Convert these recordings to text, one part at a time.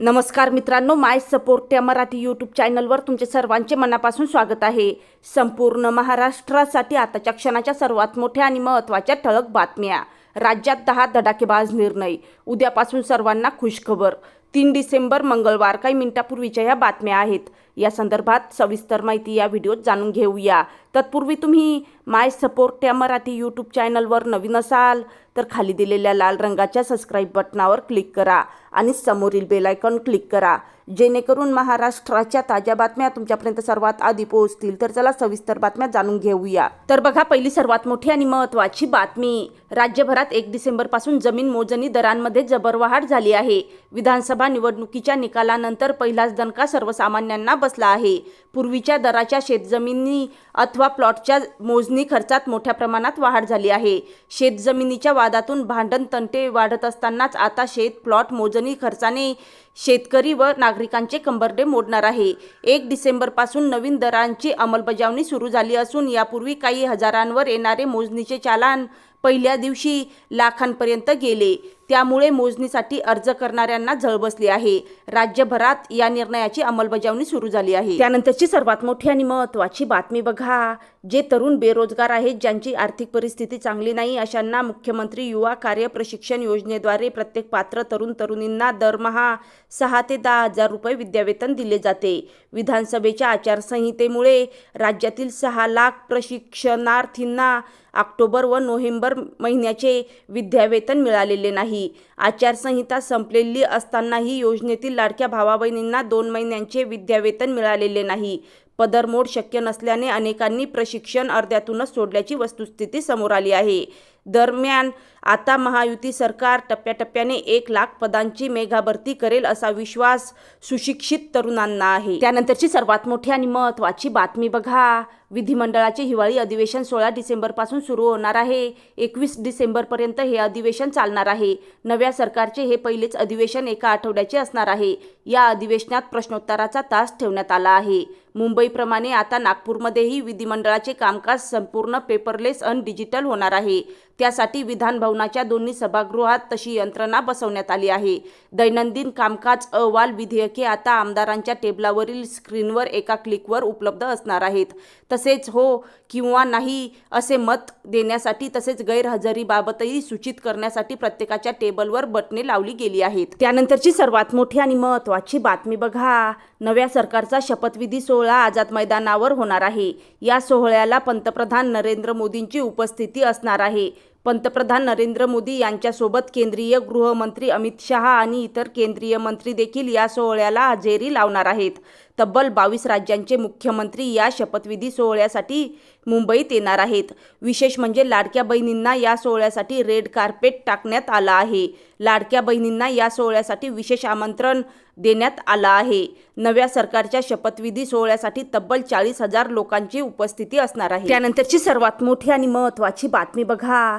नमस्कार मित्रांनो माय सपोर्ट या मराठी यूट्यूब चॅनलवर तुमचे सर्वांचे मनापासून स्वागत आहे. संपूर्ण महाराष्ट्रासाठी आताच्या क्षणाच्या सर्वात मोठ्या आणि महत्त्वाच्या ठळक बातम्या. राज्यात दहा धडाकेबाज निर्णय. उद्यापासून सर्वांना खुशखबर. तीन डिसेंबर मंगळवार काही मिनिटापूर्वीच्या या बातम्या आहेत. या संदर्भात सविस्तर माहिती या व्हिडिओत जाणून घेऊया. तत्पूर्वी तुम्ही माय सपोर्ट या मराठी यूट्यूब चॅनलवर नवीन असाल तर खाली दिलेल्या लाल रंगाच्या सबस्क्राईब बटनावर क्लिक करा आणि समोरील बेलायकॉन क्लिक करा. जेणेकरून महाराष्ट्राच्या ताज्या बातम्या तुमच्यापर्यंत सर्वात आधी पोहोचतील. तर चला सविस्तर बातम्या जाणून घेऊया. तर बघा पहिली सर्वात मोठी आणि महत्त्वाची बातमी. राज्यभरात एक डिसेंबरपासून जमीन मोजणी दरांमध्ये जबरवाढ झाली आहे. विधानसभा निवडणुकीच्या निकालानंतर पहिलाच दणका सर्वसामान्यांना बसला आहे. पूर्वीच्या दराच्या शेतजमिनी अथवा प्लॉटच्या मोजणी खर्चात मोठ्या प्रमाणात वाढ झाली आहे. शेतजमिनीच्या वादातून भांडण तंटे वाढत असतानाच आता शेत प्लॉट मोजणी खर्चाने शेतकरी व नागरिकांचे कंबरडे मोडणार आहे. एक डिसेंबरपासून नवीन दरांची अंमलबजावणी सुरू झाली असून यापूर्वी काही हजारांवर येणारे मोजणीचे चालान पहिल्या दिवशी लाखांपर्यंत गेले. त्यामुळे मोजणीसाठी अर्ज करणाऱ्यांना झळ बसली आहे. राज्यभरात या निर्णयाची अंमलबजावणी सुरू झाली आहे. त्यानंतरची सर्वात मोठी आणि महत्त्वाची बातमी बघा. जे तरुण बेरोजगार आहेत ज्यांची आर्थिक परिस्थिती चांगली नाही अशांना मुख्यमंत्री युवा कार्य प्रशिक्षण योजनेद्वारे प्रत्येक पात्र तरुण तरुणींना दरमहा सहा ते दहा हजार रुपये विद्यावेतन दिले जाते. विधानसभेच्या आचारसंहितेमुळे राज्यातील सहा लाख प्रशिक्षणार्थींना ऑक्टोबर व नोव्हेंबर महिन्याचे विद्यावेतन मिळालेले नाही. आचारसंहिता संपलेली असतानाही योजनेतील लाडक्या भावा बहिणींना दोन महिन्यांचे विद्यावेतन मिळालेले नाही. पदरमोड शक्य नसल्याने अनेकांनी प्रशिक्षण अर्ध्यातूनच सोडल्याची वस्तुस्थिती समोर आली आहे. दरम्यान आता महायुती सरकार टप्प्याटप्प्याने एक लाख पदांची मेघाभरती करेल असा विश्वास सुशिक्षित तरुणांना आहे. त्यानंतरची सर्वात मोठी आणि महत्त्वाची बातमी बघा. विधिमंडळाचे हिवाळी अधिवेशन सोळा डिसेंबरपासून सुरू होणार आहे. एकवीस डिसेंबरपर्यंत हे अधिवेशन चालणार आहे. नव्या सरकारचे हे पहिलेच अधिवेशन एका आठवड्याचे असणार आहे. या अधिवेशनात प्रश्नोत्तराचा तास ठेवण्यात आला आहे. मुंबईप्रमाणे आता नागपूरमध्येही विधिमंडळाचे कामकाज संपूर्ण पेपरलेस अन डिजिटल होणार आहे. त्यासाठी विधान भवनाच्या दोन्ही सभागृहात तशी यंत्रणा बसवण्यात आली आहे. दैनंदिन कामकाज अहवाल विधेयके आता आमदारांच्या टेबलावरील स्क्रीनवर एका क्लिकवर उपलब्ध असणार आहेत. तसेच हो किंवा नाही असे मत देण्यासाठी तसेच गैरहजेरीबाबतही सूचित करण्यासाठी प्रत्येकाच्या टेबलवर बटणे लावली गेली आहेत. त्यानंतरची सर्वात मोठी आणि महत्त्वाची बातमी बघा. नव्या सरकारचा शपथविधी सोहळा आझाद मैदानावर होणार आहे. या सोहळ्याला पंतप्रधान नरेंद्र मोदींची उपस्थिती असणार आहे. पंतप्रधान नरेंद्र मोदी यांच्यासोबत केंद्रीय गृहमंत्री अमित शहा आणि इतर केंद्रीय मंत्री देखील या सोहळ्याला हजेरी लावणार आहेत. तब्बल बावीस राज्यांचे मुख्यमंत्री या शपथविधी सोहळ्यासाठी मुंबईत येणार आहेत. विशेष म्हणजे लाडक्या बहिणींना या सोहळ्यासाठी रेड कार्पेट टाकण्यात आलं आहे. लाडक्या बहिणींना या सोहळ्यासाठी विशेष आमंत्रण देण्यात आलं आहे. नव्या सरकारच्या शपथविधी सोहळ्यासाठी तब्बल चाळीस हजार लोकांची उपस्थिती असणार आहे. त्यानंतरची सर्वात मोठी आणि महत्त्वाची बातमी बघा.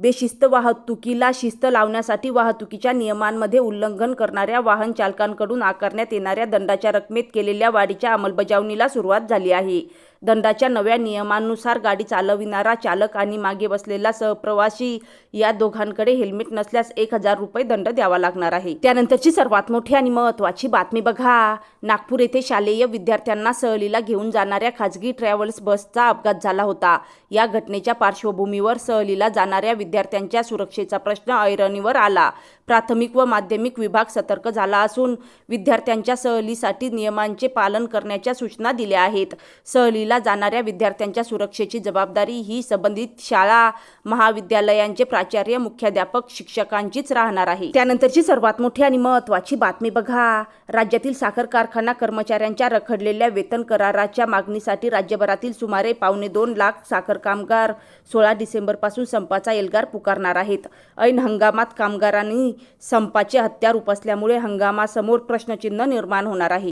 बेशिस्त वाहतुकीला शिस्त लावण्यासाठी वाहतुकीच्या नियमांमध्ये उल्लंघन करणाऱ्या वाहन चालकांकडून आकारण्यात येणाऱ्या दंडाच्या रकमेत केलेल्या वाढीच्या अंमलबजावणीला सुरुवात झाली आहे. दंडाच्या नव्या नियमानुसार गाडी चालविणारा चालक आणि मागे बसलेला सहप्रवासी या दोघांकडे हेल्मेट नसल्यास एक हजार रुपये दंड द्यावा लागणार आहे. त्यानंतरची सर्वात मोठी आणि महत्त्वाची बातमी बघा. नागपूर येथे शालेय विद्यार्थ्यांना सहलीला घेऊन जाणाऱ्या खाजगी ट्रॅव्हल्स बसचा अपघात झाला होता. या घटनेच्या पार्श्वभूमीवर सहलीला जाणाऱ्या विद्यार्थ्यांच्या सुरक्षेचा प्रश्न ऐरणीवर आला. प्राथमिक व माध्यमिक विभाग सतर्क झाला असून विद्यार्थ्यांच्या सहलीसाठी नियमांचे पालन करण्याच्या सूचना दिल्या आहेत. सहलीला जाणाऱ्या विद्यार्थ्यांच्या सुरक्षेची जबाबदारी ही संबंधित शाळा महाविद्यालयांचे प्राचार्य मुख्याध्यापक शिक्षकांचीच राहणार आहे. त्यानंतरची सर्वात मोठी आणि महत्त्वाची बातमी बघा. राज्यातील साखर कारखाना कर्मचाऱ्यांच्या रखडलेल्या वेतन कराराच्या मागणीसाठी राज्यभरातील सुमारे पावणे दोन लाख साखर कामगार सोळा डिसेंबरपासून संपाचा एल्गार पुकारणार आहेत. ऐन हंगामात कामगारांनी संपाचे हत्यार उपसल्यामुळे हंगामासमोर प्रश्नचिन्ह निर्माण होणार आहे.